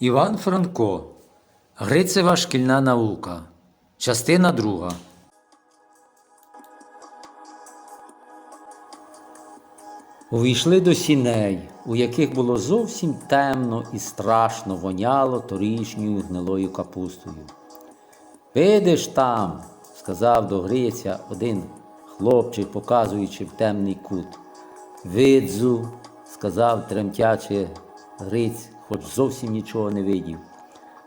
Іван Франко. Грицева шкільна наука. Частина друга. Увійшли до сіней, у яких було зовсім темно і страшно воняло торішньою гнилою капустою. Видиш там, сказав до Гриця один хлопчик, показуючи в темний кут. Видзу, сказав тремтячи Гриць, хоч зовсім нічого не видів.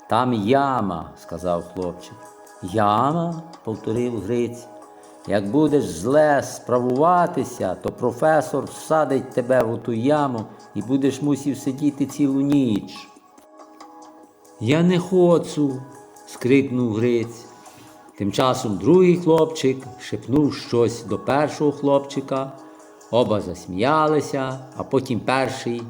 Там яма, сказав хлопчик. Яма? повторив Гриць. Як будеш зле справуватися, то професор всадить тебе в ту яму і будеш мусів сидіти цілу ніч. Я не хочу, скрикнув Гриць. Тим часом другий хлопчик шепнув щось до першого хлопчика. Оба засміялися, а потім перший,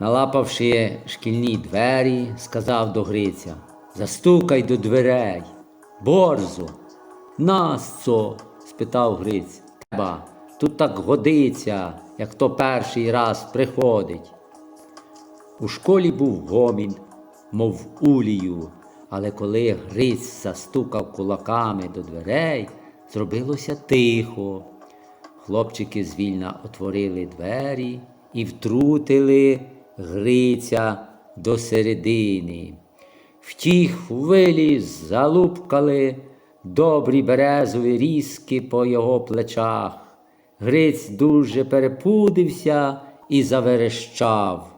налапавши шкільні двері, сказав до Гриця Застукай до дверей. Борзо. Насцо? спитав Гриць. Треба. Тут так годиться, як хто перший раз приходить. У школі був гомін, мов улію, але коли Гриць застукав кулаками до дверей, зробилося тихо. Хлопчики звільна отворили двері і втрутили Гриця до середини. В тій хвилі залупкали добрі березові різки по його плечах. Гриць дуже перепудився і заверещав.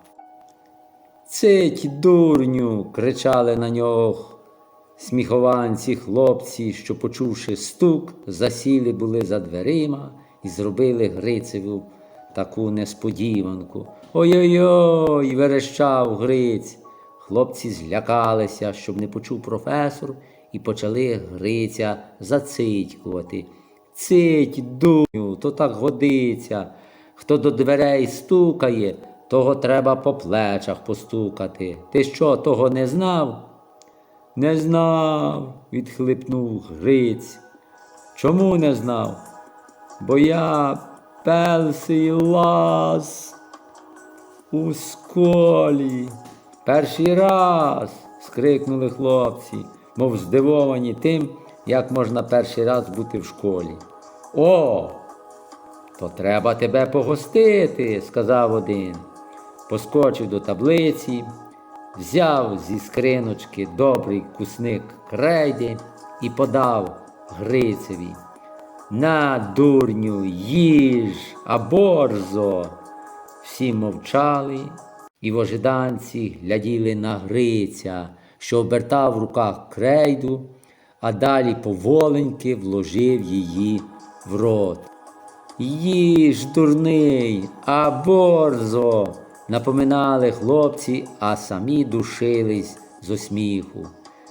Цить, дурню. кричали на нього сміхованці хлопці, що, почувши стук, засіли були за дверима і зробили Грицеву таку несподіванку. Ой-ой-ой, верещав Гриць. Хлопці злякалися, щоб не почув професор, і почали Гриця зацитькувати. Цить, дурню, то так годиться. Хто до дверей стукає, того треба по плечах постукати. Ти що, того не знав? Не знав, відхлипнув Гриць. Чому не знав? Бо я перший лаз у сколі. Перший раз. скрикнули хлопці, мов здивовані тим, як можна перший раз бути в школі. О, то треба тебе погостити, сказав один. Поскочив до таблиці, взяв зі скриночки добрий кусник крейди і подав Грицеві. На, дурню, їж, а борзо. Всі мовчали і в ожиданці гляділи на Гриця, що обертав в руках крейду, а далі поволеньки вложив її в рот. Їж, дурний, а борзо, напоминали хлопці, а самі душились з осміху.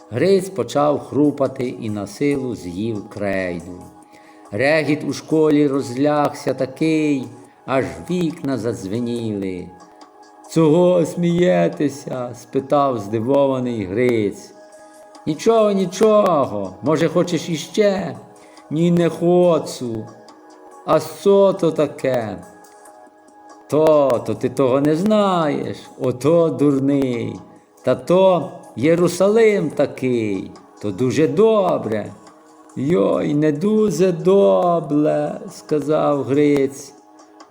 Гриць почав хрупати і на силу з'їв крейду. Регіт у школі розлягся такий, аж вікна задзвеніли. Цього смієтеся? спитав здивований Гриць. Нічого, нічого, може, хочеш іще? Ні, не хочу. А що то таке? То, то ти того не знаєш, ото дурний. Та то Єрусалим такий, то дуже добре. Йой, не дуже добре, сказав Гриць,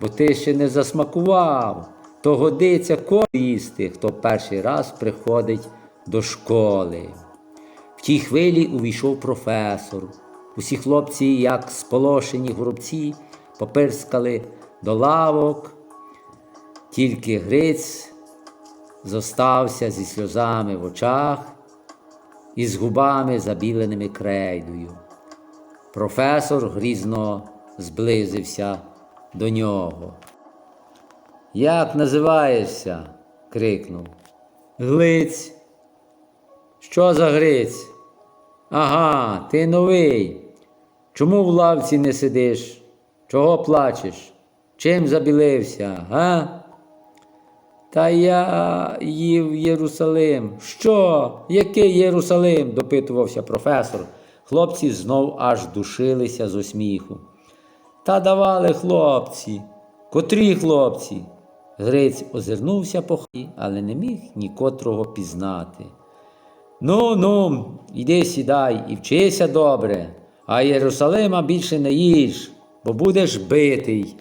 бо ти ще не засмакував. То годиться їсти, хто перший раз приходить до школи. В тій хвилі увійшов професор. Усі хлопці, як сполошені горобці, попирскали до лавок, тільки Гриць зостався зі сльозами в очах і з губами забіленими крейдою. Професор грізно зблизився до нього. Як називаєшся? крикнув. Глиць. Що за Гриць? Ага, ти новий. Чому в лавці не сидиш? Чого плачеш? Чим забілився, га? Та я їв Єрусалим. Що? Який Єрусалим? допитувався професор. Хлопці знов аж душилися з осміху. Та давали хлопці. Котрі хлопці? Гриць озирнувся по хаті, але не міг нікотрого пізнати. Ну, ну, іди сідай і вчися добре, а Єрусалима більше не їж, бо будеш битий.